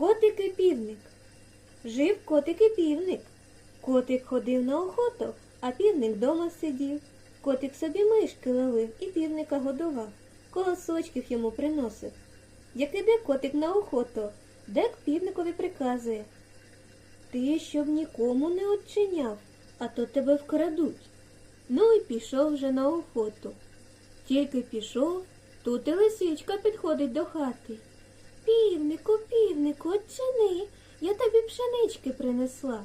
Котик і півник. Жив котик і півник. Котик ходив на охоту, а півник дома сидів. Котик собі мишки ловив і півника годував, колосочків йому приносив. Як іде котик на охоту, дек півникові приказує. Ти щоб нікому не odчиняв, а то тебе вкрадуть. Ну і пішов вже на охоту. Тільки пішов, тут і лисичка підходить до хати. Півнику, отчини, я тобі пшенички принесла.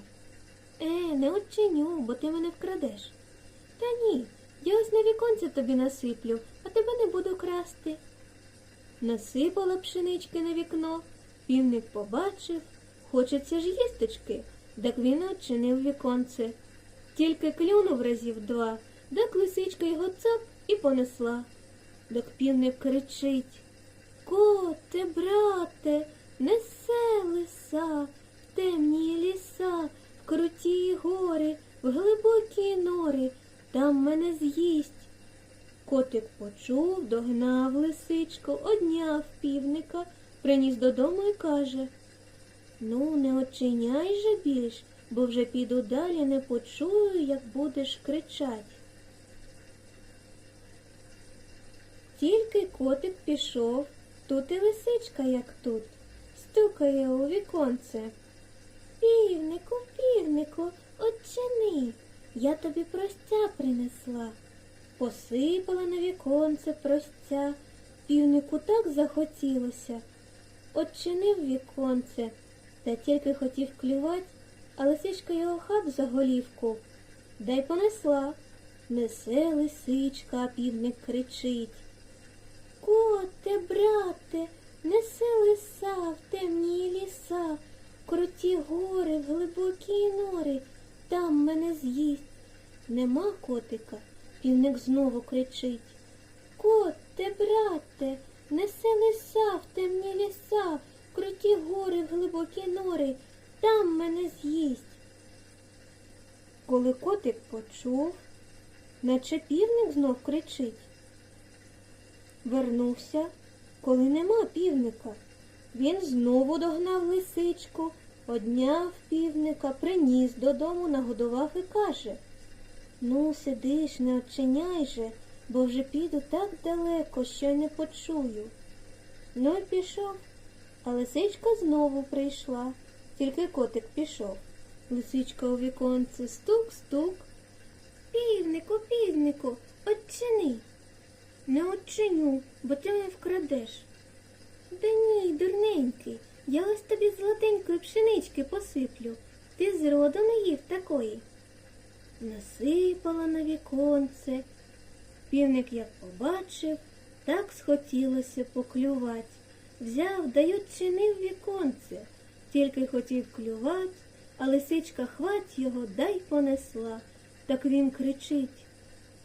Е, не отчиню, бо ти мене вкрадеш. Та ні, я ось на віконце тобі насиплю, а тебе не буду красти. Насипала пшенички на вікно, півник побачив, хочеться ж їстечки, так він очинив віконце. Тільки клюнув разів два, так лисичка його цап і понесла. Так півник кричить. Коте, брате, несе лиса, в темні ліса, в круті гори, в глибокі нори, там мене з'їсть. Котик почув, догнав лисичку, одняв півника, приніс додому і каже Ну, не очиняй же більш, бо вже піду далі, не почую, як будеш кричать. Тільки котик пішов, тут і лисичка, як тут, стукає у віконце. Півнику, півнику, отчини, я тобі простя принесла. Посипала на віконце простя, півнику так захотілося. Отчинив віконце, та тільки хотів клювать, а лисичка його хап за голівку. Дай понесла. Несе лисичка, а півник кричить. Коте, брате, несе лиса в темні ліса, круті гори, в глибокі нори, там мене з'їсть. Нема котика, півник знову кричить. Коте, брате, несе лиса в темні ліса, в круті гори, в глибокі нори, там мене з'їсть. Коли котик почув, наче півник знов кричить. Вернувся, коли нема півника. Він знову догнав лисичку, одняв півника, приніс додому, нагодував і каже Ну, сидиш, не очиняй же, бо вже піду так далеко, що й не почую. Ну й пішов, а лисичка знову прийшла, тільки котик пішов. Лисичка у віконце стук-стук. Півнику, півнику, odчини. Не odчиню, бо ти мене вкрадеш. Да ні, дурненький, я ось тобі золотенької пшенички посиплю. Ти зроду не їв такої. Насипала на віконце. Півник як побачив, так схотілося поклювать. Взяв да й odчинив віконце. Тільки хотів клювать, а лисичка хвать його дай понесла. Так він кричить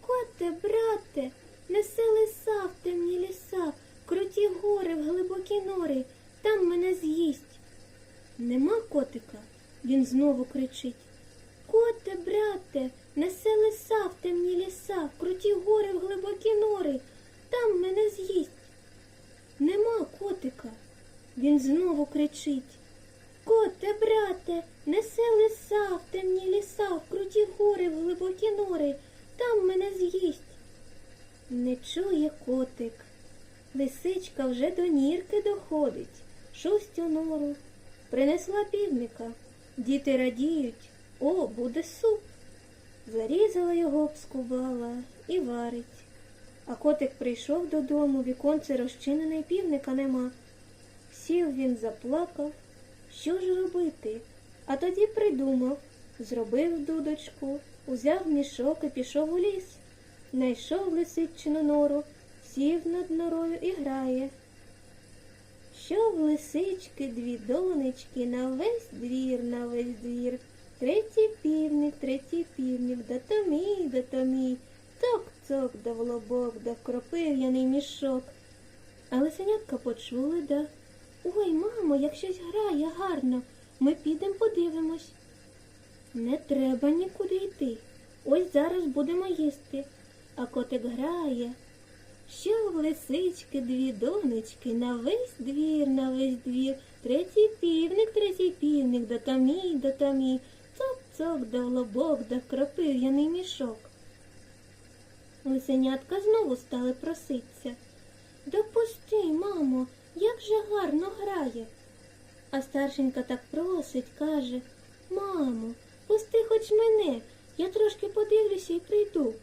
Коте, брате, несе лиса в темні ліса, круті гори, в глибокі нори, там мене з'їсть. Нема котика, він знову кричить. Коте, брате, несе лиса в темні ліса, в круті гори, в глибокі нори, там мене з'їсть. Нема котика, він знову кричить. Коте, брате, несе лиса в темні ліса, в круті гори, в глибокі нори, там мене з'їсть. Не чує котик. Лисичка вже до нірки доходить, шусть у нору. Принесла півника. Діти радіють, о, буде суп. Зарізала його, обскубала і варить. А котик прийшов додому, віконце розчинене, й півника нема. Сів він заплакав. Що ж робити? А тоді придумав, зробив дудочку, узяв мішок і пішов у ліс. Найшов лисичину нору, сів над норою і грає. Що в лисички дві донечки на весь двір, на весь двір. Третій півник, третій півник, да то мій, да то мій. Цок-цок, да в лобок, да кропив'яний мішок. А лисенятка почули, да. Ой, мамо, як щось грає гарно, ми підемо подивимось. Не треба нікуди йти. Ось зараз будемо їсти. А котик грає. Що в лисички дві донечки, на весь двір, на весь двір, третій півник, третій півник, да тамій, да тамій, цок-цок, да лобок, да вкропив яний мішок. Лисенятка знову стали проситься. Допусти, мамо, як же гарно грає. А старшенька так просить, каже, мамо, пусти хоч мене, я трошки подивлюся і прийду.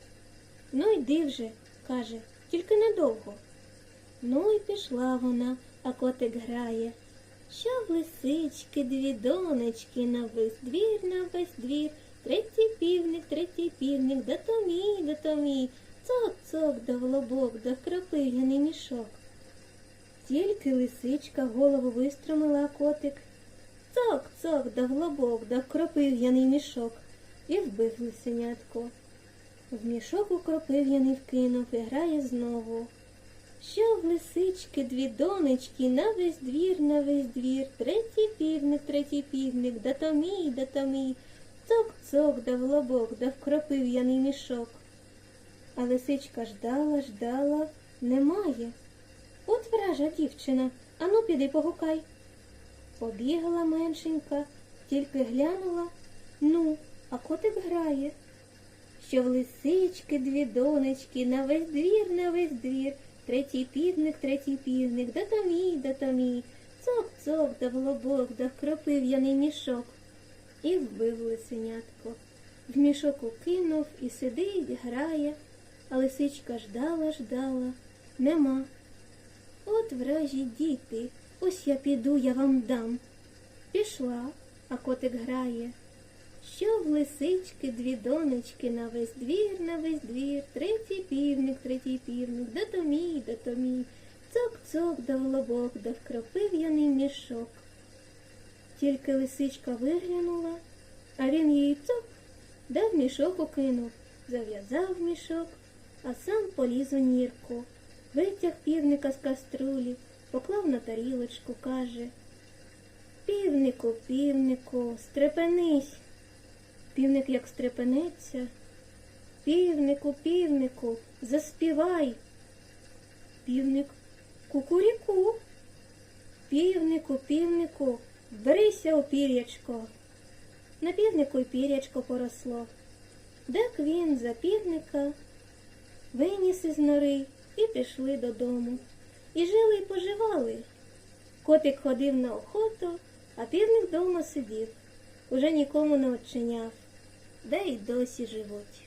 Ну йди вже, каже, тільки недовго. Ну і пішла вона, а котик грає. Що в лисички дві донечки на весь двір, на весь двір, третій півник, третій півник, да то мій, да то мій, цок-цок, да в да вкропив яний мішок. Тільки лисичка голову вистромила, котик. Цок-цок, да в лобок, да вкропив яний мішок і вбив лисенятко. В мішок укропив яний вкинув і грає знову. Що в лисички дві донечки на весь двір, на весь двір, третій півник, третій півник, да то мій, да то мій, цок-цок, да в лобок, да вкропив яний мішок. А лисичка ждала, ждала, немає. От вража дівчина, ану піди погукай. Побігла меншенька, тільки глянула, ну, а котик грає. Що в лисички дві донечки, на весь двір, на весь двір, третій півник, третій півник, да то мій, да то мій, цок-цок, да в лобок, да вкропив яний мішок. І вбив лисенятко. В мішок укинув і сидить, грає, а лисичка ждала, ждала, нема. От вражі діти, ось я піду, я вам дам. Пішла, а котик грає. Що в лисички дві донечки на весь двір, на весь двір, третій півник, третій півник, да то мій, да то мій, цок-цок, да в лобок, да вкропив яний мішок. Тільки лисичка виглянула, а він її цок, да в мішок укинув, зав'язав мішок, а сам поліз у нірку, витяг півника з каструлі, поклав на тарілочку, каже Півнику, півнику, стрепенись. Півник як стрепенеться. Півнику, півнику, заспівай. Півник кукуріку. Півнику, півнику, вберися у пір'ячко. На півнику й пір'ячко поросло. Дак він за півника виніс із нори і пішли додому. І жили й поживали. Котик ходив на охоту, а півник дома сидів, уже нікому не очиняв, де й досі живуть.